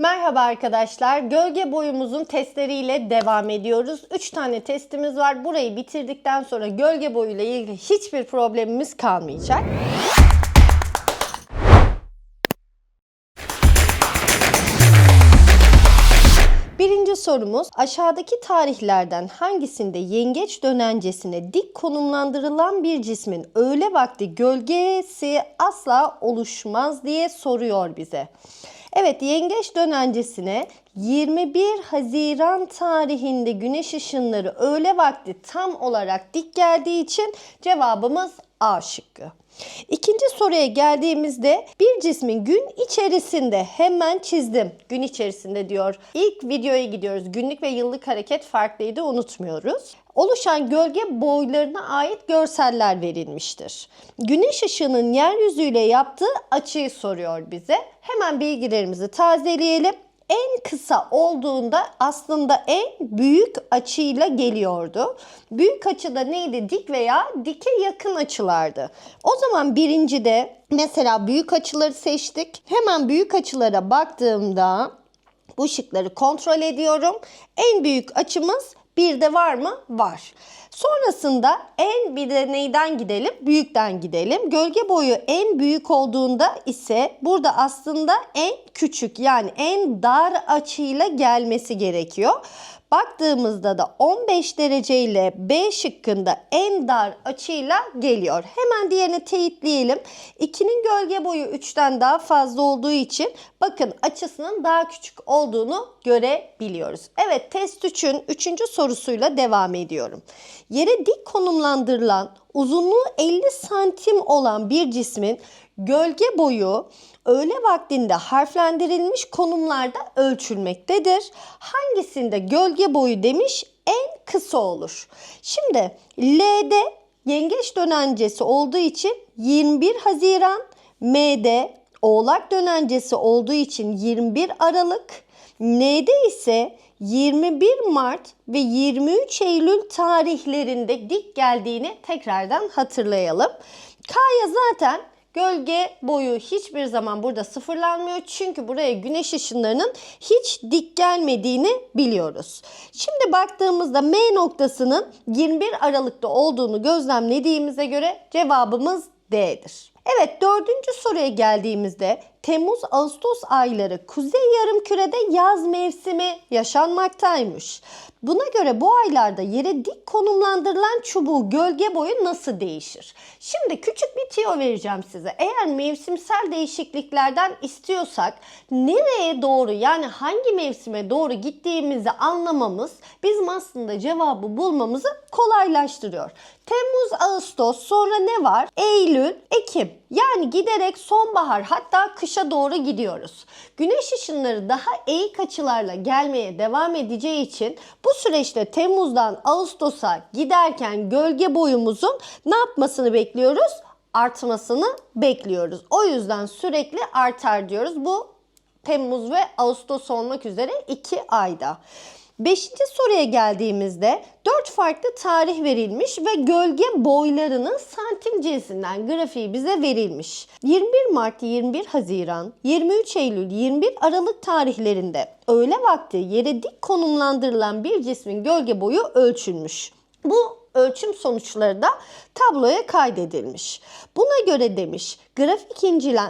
Merhaba arkadaşlar. Gölge boyumuzun testleriyle devam ediyoruz. 3 tane testimiz var. Burayı bitirdikten sonra gölge boyuyla ilgili hiçbir problemimiz kalmayacak. Birinci sorumuz aşağıdaki tarihlerden hangisinde yengeç dönencesine dik konumlandırılan bir cismin öğle vakti gölgesi asla oluşmaz diye soruyor bize. Evet yengeç dönencesine 21 Haziran tarihinde güneş ışınları öğle vakti tam olarak dik geldiği için cevabımız A şıkkı. İkinci soruya geldiğimizde bir cismin gün içerisinde hemen çizdim. Gün içerisinde diyor. İlk videoya gidiyoruz. Günlük ve yıllık hareket farklıydı unutmuyoruz. Oluşan gölge boylarına ait görseller verilmiştir. Güneş ışığının yeryüzüyle yaptığı açıyı soruyor bize. Hemen bilgilerimizi tazeleyelim en kısa olduğunda aslında en büyük açıyla geliyordu. Büyük açıda neydi? Dik veya dike yakın açılardı. O zaman birincide mesela büyük açıları seçtik. Hemen büyük açılara baktığımda bu şıkları kontrol ediyorum. En büyük açımız bir de var mı? Var. Sonrasında en bir de neyden gidelim? Büyükten gidelim. Gölge boyu en büyük olduğunda ise burada aslında en küçük yani en dar açıyla gelmesi gerekiyor. Baktığımızda da 15 derece ile B şıkkında en dar açıyla geliyor. Hemen diğerini teyitleyelim. 2'nin gölge boyu 3'ten daha fazla olduğu için bakın açısının daha küçük olduğunu görebiliyoruz. Evet test 3'ün 3. sorusuyla devam ediyorum. Yere dik konumlandırılan uzunluğu 50 santim olan bir cismin gölge boyu öğle vaktinde harflendirilmiş konumlarda ölçülmektedir. Hangisinde gölge boyu demiş en kısa olur. Şimdi L'de yengeç dönencesi olduğu için 21 Haziran, M'de oğlak dönencesi olduğu için 21 Aralık, N'de ise 21 Mart ve 23 Eylül tarihlerinde dik geldiğini tekrardan hatırlayalım. K'ya zaten Gölge boyu hiçbir zaman burada sıfırlanmıyor. Çünkü buraya güneş ışınlarının hiç dik gelmediğini biliyoruz. Şimdi baktığımızda M noktasının 21 Aralık'ta olduğunu gözlemlediğimize göre cevabımız D'dir. Evet dördüncü soruya geldiğimizde Temmuz-Ağustos ayları kuzey yarımkürede yaz mevsimi yaşanmaktaymış. Buna göre bu aylarda yere dik konumlandırılan çubuğu gölge boyu nasıl değişir? Şimdi küçük bir tiyo vereceğim size. Eğer mevsimsel değişikliklerden istiyorsak nereye doğru yani hangi mevsime doğru gittiğimizi anlamamız bizim aslında cevabı bulmamızı kolaylaştırıyor. Temmuz, Ağustos sonra ne var? Eylül, Ekim. Yani giderek sonbahar hatta kışa doğru gidiyoruz. Güneş ışınları daha eğik açılarla gelmeye devam edeceği için bu süreçte Temmuz'dan Ağustos'a giderken gölge boyumuzun ne yapmasını bekliyoruz? Artmasını bekliyoruz. O yüzden sürekli artar diyoruz. Bu Temmuz ve Ağustos olmak üzere 2 ayda. Beşinci soruya geldiğimizde dört farklı tarih verilmiş ve gölge boylarının santim cinsinden grafiği bize verilmiş. 21 Mart, 21 Haziran, 23 Eylül, 21 Aralık tarihlerinde öğle vakti yere dik konumlandırılan bir cismin gölge boyu ölçülmüş. Bu ölçüm sonuçları da tabloya kaydedilmiş. Buna göre demiş grafik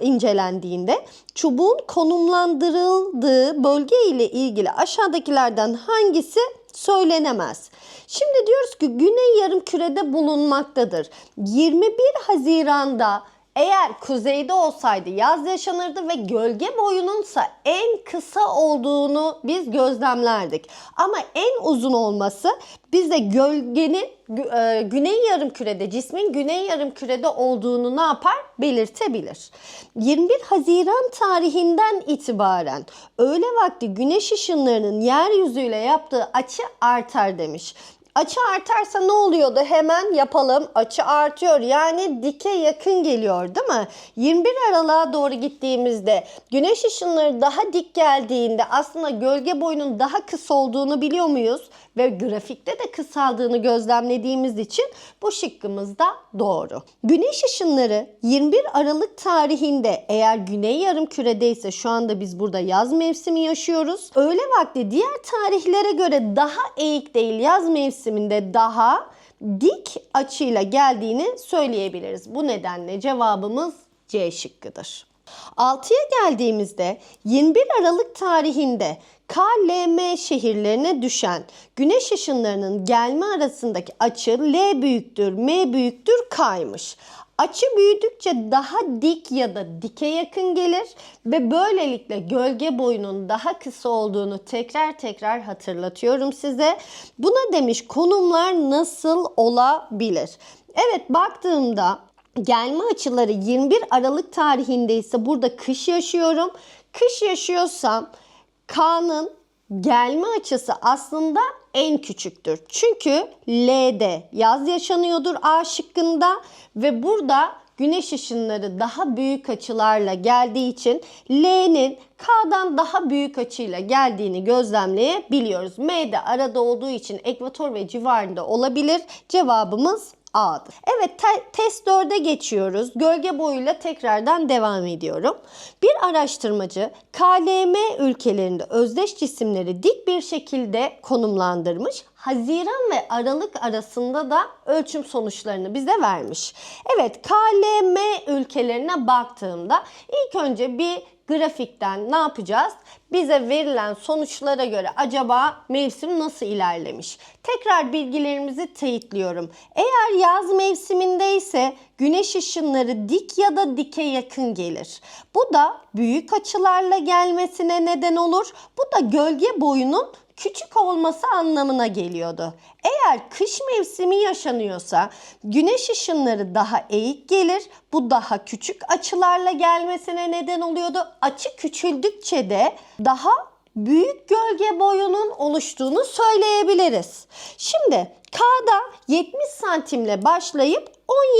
incelendiğinde çubuğun konumlandırıldığı bölge ile ilgili aşağıdakilerden hangisi söylenemez. Şimdi diyoruz ki güney yarım kürede bulunmaktadır. 21 Haziran'da eğer kuzeyde olsaydı yaz yaşanırdı ve gölge boyununsa en kısa olduğunu biz gözlemlerdik. Ama en uzun olması bize gölgenin e, güney yarım kürede cismin güney yarım kürede olduğunu ne yapar? Belirtebilir. 21 Haziran tarihinden itibaren öğle vakti güneş ışınlarının yeryüzüyle yaptığı açı artar demiş. Açı artarsa ne oluyordu? Hemen yapalım. Açı artıyor. Yani dike yakın geliyor değil mi? 21 Aralık'a doğru gittiğimizde güneş ışınları daha dik geldiğinde aslında gölge boyunun daha kısa olduğunu biliyor muyuz? Ve grafikte de kısaldığını gözlemlediğimiz için bu şıkkımız da doğru. Güneş ışınları 21 Aralık tarihinde eğer güney yarım küredeyse şu anda biz burada yaz mevsimi yaşıyoruz. Öğle vakti diğer tarihlere göre daha eğik değil yaz mevsiminde daha dik açıyla geldiğini söyleyebiliriz. Bu nedenle cevabımız C şıkkıdır. 6'ya geldiğimizde 21 Aralık tarihinde KLM şehirlerine düşen güneş ışınlarının gelme arasındaki açı L büyüktür, M büyüktür kaymış. Açı büyüdükçe daha dik ya da dike yakın gelir ve böylelikle gölge boyunun daha kısa olduğunu tekrar tekrar hatırlatıyorum size. Buna demiş konumlar nasıl olabilir? Evet baktığımda gelme açıları 21 Aralık tarihinde ise burada kış yaşıyorum. Kış yaşıyorsam K'nın gelme açısı aslında en küçüktür. Çünkü L'de yaz yaşanıyordur A şıkkında ve burada güneş ışınları daha büyük açılarla geldiği için L'nin K'dan daha büyük açıyla geldiğini gözlemleyebiliyoruz. M'de arada olduğu için ekvator ve civarında olabilir. Cevabımız A'dır. Evet te- test 4'e geçiyoruz. Gölge boyuyla tekrardan devam ediyorum. Bir araştırmacı KLM ülkelerinde özdeş cisimleri dik bir şekilde konumlandırmış. Haziran ve Aralık arasında da ölçüm sonuçlarını bize vermiş. Evet KLM ülkelerine baktığımda ilk önce bir grafikten ne yapacağız? Bize verilen sonuçlara göre acaba mevsim nasıl ilerlemiş? Tekrar bilgilerimizi teyitliyorum. Eğer yaz mevsimindeyse güneş ışınları dik ya da dike yakın gelir. Bu da büyük açılarla gelmesine neden olur. Bu da gölge boyunun küçük olması anlamına geliyordu. Eğer kış mevsimi yaşanıyorsa güneş ışınları daha eğik gelir. Bu daha küçük açılarla gelmesine neden oluyordu. Açı küçüldükçe de daha büyük gölge boyunun oluştuğunu söyleyebiliriz. Şimdi K'da 70 santimle başlayıp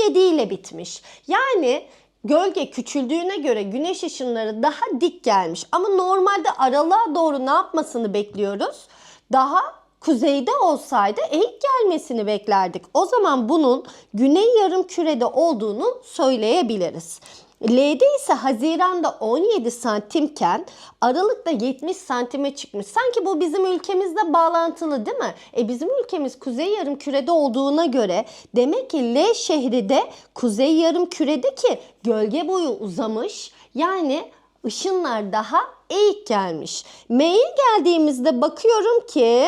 17 ile bitmiş. Yani Gölge küçüldüğüne göre güneş ışınları daha dik gelmiş. Ama normalde aralığa doğru ne yapmasını bekliyoruz? Daha kuzeyde olsaydı eğik gelmesini beklerdik. O zaman bunun güney yarım kürede olduğunu söyleyebiliriz. L'de ise Haziran'da 17 santimken Aralık'ta 70 santime çıkmış. Sanki bu bizim ülkemizle bağlantılı değil mi? E bizim ülkemiz kuzey yarım kürede olduğuna göre demek ki L şehri de kuzey yarım kürede ki gölge boyu uzamış. Yani ışınlar daha eğik gelmiş. M'ye geldiğimizde bakıyorum ki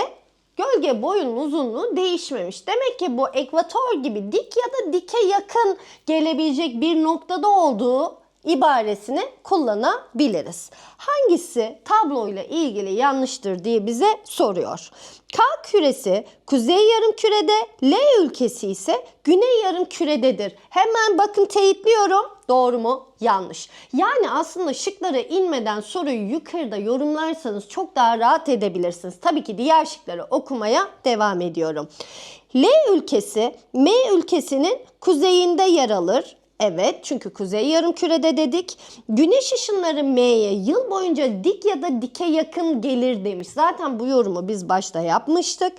Gölge boyunun uzunluğu değişmemiş. Demek ki bu ekvator gibi dik ya da dike yakın gelebilecek bir noktada olduğu ibaresini kullanabiliriz. Hangisi tabloyla ilgili yanlıştır diye bize soruyor. K küresi kuzey yarım kürede, L ülkesi ise güney yarım kürededir. Hemen bakın teyitliyorum. Doğru mu? Yanlış. Yani aslında şıklara inmeden soruyu yukarıda yorumlarsanız çok daha rahat edebilirsiniz. Tabii ki diğer şıkları okumaya devam ediyorum. L ülkesi M ülkesinin kuzeyinde yer alır. Evet çünkü kuzey yarım kürede dedik. Güneş ışınları M'ye yıl boyunca dik ya da dike yakın gelir demiş. Zaten bu yorumu biz başta yapmıştık.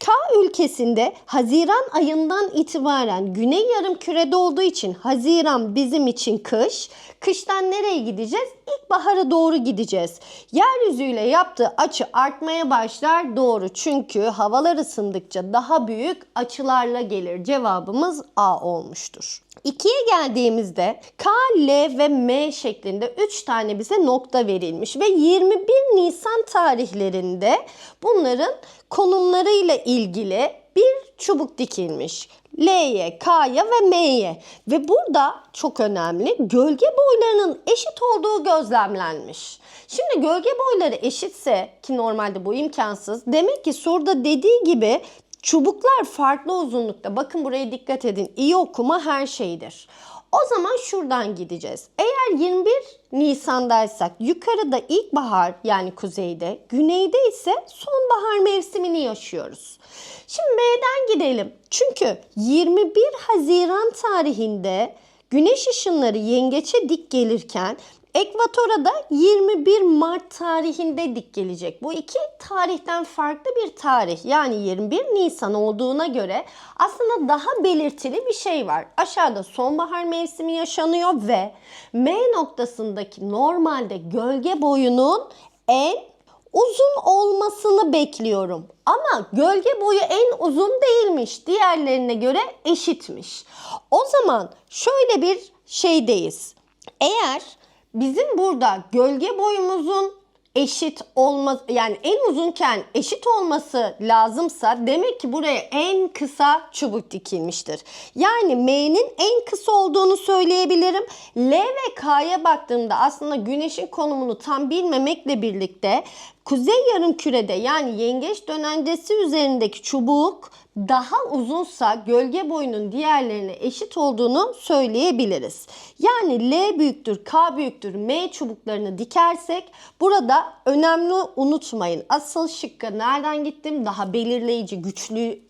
K ülkesinde Haziran ayından itibaren güney yarım kürede olduğu için Haziran bizim için kış. Kıştan nereye gideceğiz? İlkbahara doğru gideceğiz. Yeryüzüyle yaptığı açı artmaya başlar doğru. Çünkü havalar ısındıkça daha büyük açılarla gelir. Cevabımız A olmuştur. 2'ye geldiğimizde K, L ve M şeklinde 3 tane bize nokta verilmiş ve 21 Nisan tarihlerinde bunların konumlarıyla ilgili bir çubuk dikilmiş. L'ye, K'ya ve M'ye ve burada çok önemli gölge boylarının eşit olduğu gözlemlenmiş. Şimdi gölge boyları eşitse ki normalde bu imkansız demek ki soruda dediği gibi Çubuklar farklı uzunlukta. Bakın buraya dikkat edin. İyi okuma her şeydir. O zaman şuradan gideceğiz. Eğer 21 Nisan'daysak yukarıda ilkbahar yani kuzeyde, güneyde ise sonbahar mevsimini yaşıyoruz. Şimdi B'den gidelim. Çünkü 21 Haziran tarihinde güneş ışınları yengeçe dik gelirken Ekvatora da 21 Mart tarihinde dik gelecek. Bu iki tarihten farklı bir tarih. Yani 21 Nisan olduğuna göre aslında daha belirtili bir şey var. Aşağıda sonbahar mevsimi yaşanıyor ve M noktasındaki normalde gölge boyunun en uzun olmasını bekliyorum. Ama gölge boyu en uzun değilmiş. Diğerlerine göre eşitmiş. O zaman şöyle bir şeydeyiz. Eğer bizim burada gölge boyumuzun eşit olması yani en uzunken eşit olması lazımsa demek ki buraya en kısa çubuk dikilmiştir. Yani M'nin en kısa olduğunu söyleyebilirim. L ve K'ya baktığımda aslında güneşin konumunu tam bilmemekle birlikte kuzey yarım kürede yani yengeç dönencesi üzerindeki çubuk daha uzunsa gölge boyunun diğerlerine eşit olduğunu söyleyebiliriz. Yani L büyüktür, K büyüktür, M çubuklarını dikersek burada önemli unutmayın. Asıl şıkka nereden gittim? Daha belirleyici, güçlü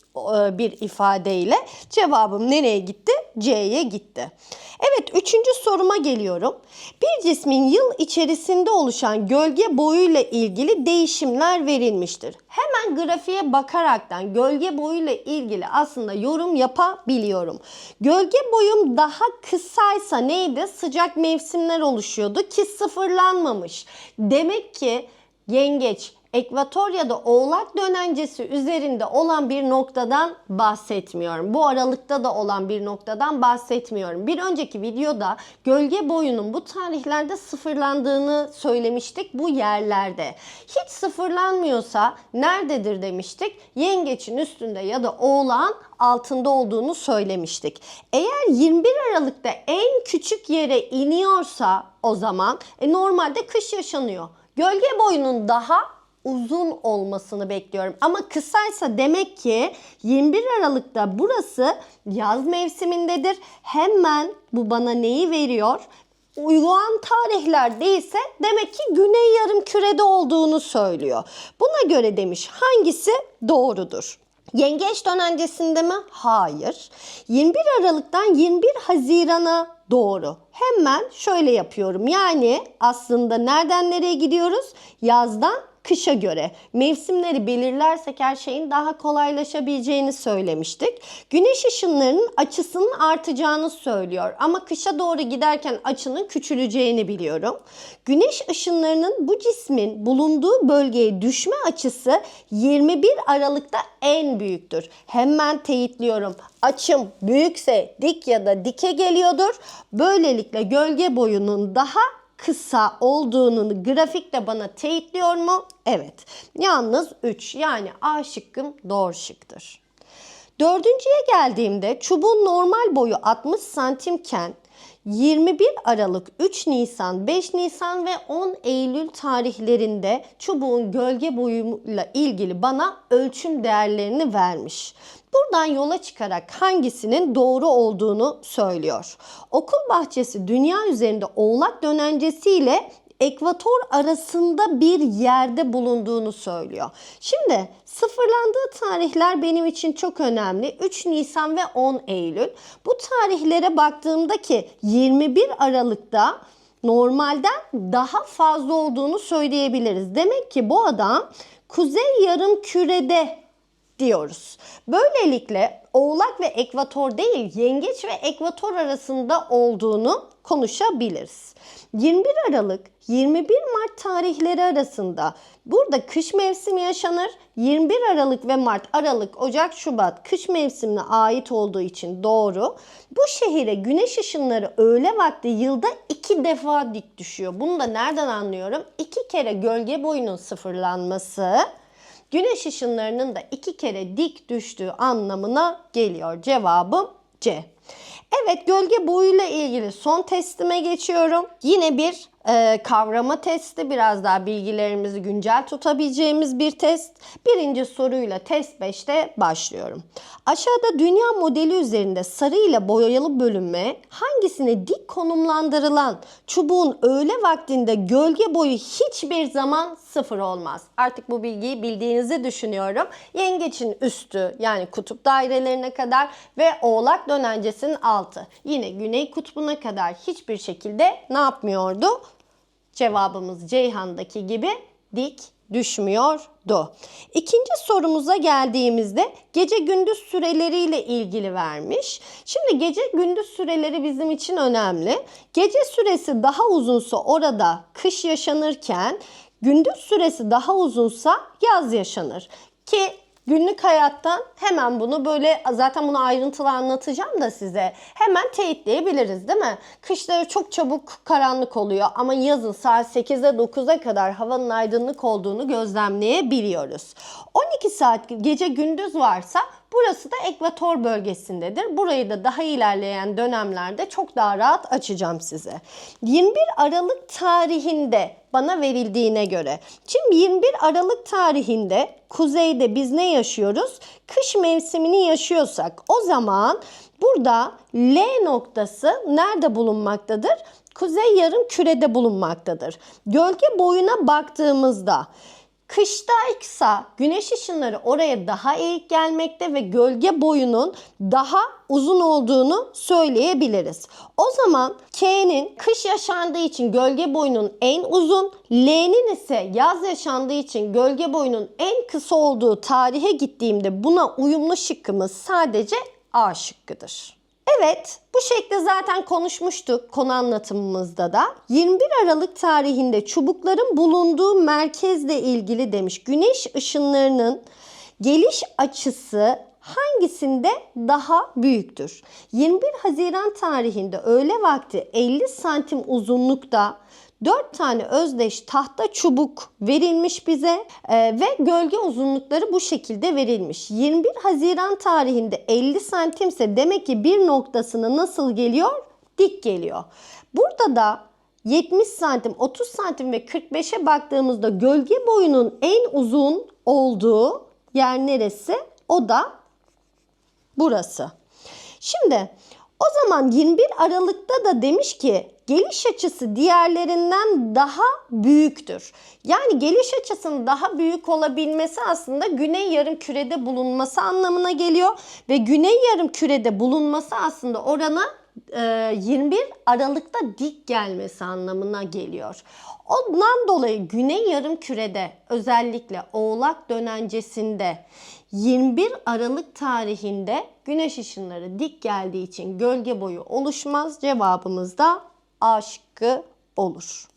bir ifadeyle cevabım nereye gitti? C'ye gitti. Evet üçüncü soruma geliyorum. Bir cismin yıl içerisinde oluşan gölge boyuyla ilgili değişimler verilmiştir. Hemen grafiğe bakaraktan gölge boyuyla ilgili aslında yorum yapabiliyorum. Gölge boyum daha kısaysa neydi? Sıcak mevsimler oluşuyordu ki sıfırlanmamış. Demek ki yengeç ekvator ya da oğlak dönencesi üzerinde olan bir noktadan bahsetmiyorum. Bu aralıkta da olan bir noktadan bahsetmiyorum. Bir önceki videoda gölge boyunun bu tarihlerde sıfırlandığını söylemiştik bu yerlerde. Hiç sıfırlanmıyorsa nerededir demiştik? Yengeçin üstünde ya da oğlağın altında olduğunu söylemiştik. Eğer 21 Aralık'ta en küçük yere iniyorsa o zaman e, normalde kış yaşanıyor. Gölge boyunun daha uzun olmasını bekliyorum. Ama kısaysa demek ki 21 Aralık'ta burası yaz mevsimindedir. Hemen bu bana neyi veriyor? Uygulan tarihler değilse demek ki güney yarım kürede olduğunu söylüyor. Buna göre demiş hangisi doğrudur? Yengeç dönencesinde mi? Hayır. 21 Aralık'tan 21 Haziran'a doğru. Hemen şöyle yapıyorum. Yani aslında nereden nereye gidiyoruz? Yazdan kışa göre mevsimleri belirlersek her şeyin daha kolaylaşabileceğini söylemiştik. Güneş ışınlarının açısının artacağını söylüyor ama kışa doğru giderken açının küçüleceğini biliyorum. Güneş ışınlarının bu cismin bulunduğu bölgeye düşme açısı 21 Aralık'ta en büyüktür. Hemen teyitliyorum. Açım büyükse dik ya da dike geliyordur. Böylelikle gölge boyunun daha kısa olduğunu grafik de bana teyitliyor mu? Evet. Yalnız 3 yani A şıkkım doğru şıktır. Dördüncüye geldiğimde çubuğun normal boyu 60 santimken 21 Aralık, 3 Nisan, 5 Nisan ve 10 Eylül tarihlerinde çubuğun gölge boyuyla ilgili bana ölçüm değerlerini vermiş. Buradan yola çıkarak hangisinin doğru olduğunu söylüyor. Okul bahçesi dünya üzerinde oğlak dönencesi ile ekvator arasında bir yerde bulunduğunu söylüyor. Şimdi sıfırlandığı tarihler benim için çok önemli. 3 Nisan ve 10 Eylül. Bu tarihlere baktığımda ki 21 Aralık'ta normalden daha fazla olduğunu söyleyebiliriz. Demek ki bu adam kuzey yarım kürede diyoruz. Böylelikle oğlak ve ekvator değil yengeç ve ekvator arasında olduğunu konuşabiliriz. 21 Aralık 21 Mart tarihleri arasında burada kış mevsimi yaşanır. 21 Aralık ve Mart, Aralık, Ocak, Şubat kış mevsimine ait olduğu için doğru. Bu şehire güneş ışınları öğle vakti yılda iki defa dik düşüyor. Bunu da nereden anlıyorum? İki kere gölge boyunun sıfırlanması güneş ışınlarının da iki kere dik düştüğü anlamına geliyor. Cevabım C. Evet gölge boyuyla ilgili son testime geçiyorum. Yine bir Ee, kavrama testi biraz daha bilgilerimizi güncel tutabileceğimiz bir test. Birinci soruyla test 5'te başlıyorum. Aşağıda dünya modeli üzerinde sarı ile boyalı bölünme hangisine dik konumlandırılan çubuğun öğle vaktinde gölge boyu hiçbir zaman sıfır olmaz. Artık bu bilgiyi bildiğinizi düşünüyorum. Yengeçin üstü yani kutup dairelerine kadar ve oğlak dönencesinin altı. Yine güney kutbuna kadar hiçbir şekilde ne yapmıyordu? Cevabımız Ceyhan'daki gibi dik düşmüyordu. İkinci sorumuza geldiğimizde gece gündüz süreleriyle ilgili vermiş. Şimdi gece gündüz süreleri bizim için önemli. Gece süresi daha uzunsa orada kış yaşanırken gündüz süresi daha uzunsa yaz yaşanır. Ki Günlük hayattan hemen bunu böyle zaten bunu ayrıntılı anlatacağım da size. Hemen teyitleyebiliriz değil mi? Kışları çok çabuk karanlık oluyor ama yazın saat 8'e 9'a kadar havanın aydınlık olduğunu gözlemleyebiliyoruz. 12 saat gece gündüz varsa Burası da ekvator bölgesindedir. Burayı da daha ilerleyen dönemlerde çok daha rahat açacağım size. 21 Aralık tarihinde bana verildiğine göre. Şimdi 21 Aralık tarihinde kuzeyde biz ne yaşıyoruz? Kış mevsimini yaşıyorsak o zaman burada L noktası nerede bulunmaktadır? Kuzey yarım kürede bulunmaktadır. Gölge boyuna baktığımızda Kıştaysa güneş ışınları oraya daha eğik gelmekte ve gölge boyunun daha uzun olduğunu söyleyebiliriz. O zaman K'nin kış yaşandığı için gölge boyunun en uzun, L'nin ise yaz yaşandığı için gölge boyunun en kısa olduğu tarihe gittiğimde buna uyumlu şıkkımız sadece A şıkkıdır. Evet, bu şekilde zaten konuşmuştuk konu anlatımımızda da. 21 Aralık tarihinde çubukların bulunduğu merkezle ilgili demiş. Güneş ışınlarının geliş açısı hangisinde daha büyüktür? 21 Haziran tarihinde öğle vakti 50 santim uzunlukta 4 tane özdeş tahta çubuk verilmiş bize ee, ve gölge uzunlukları bu şekilde verilmiş. 21 Haziran tarihinde 50 santimse demek ki bir noktasına nasıl geliyor? Dik geliyor. Burada da 70 santim, 30 santim ve 45'e baktığımızda gölge boyunun en uzun olduğu yer neresi? O da burası. Şimdi o zaman 21 Aralık'ta da demiş ki geliş açısı diğerlerinden daha büyüktür. Yani geliş açısının daha büyük olabilmesi aslında güney yarım kürede bulunması anlamına geliyor ve güney yarım kürede bulunması aslında orana 21 Aralık'ta dik gelmesi anlamına geliyor. Ondan dolayı güney yarım kürede özellikle Oğlak dönencesinde 21 Aralık tarihinde güneş ışınları dik geldiği için gölge boyu oluşmaz. Cevabımız da A şıkkı olur.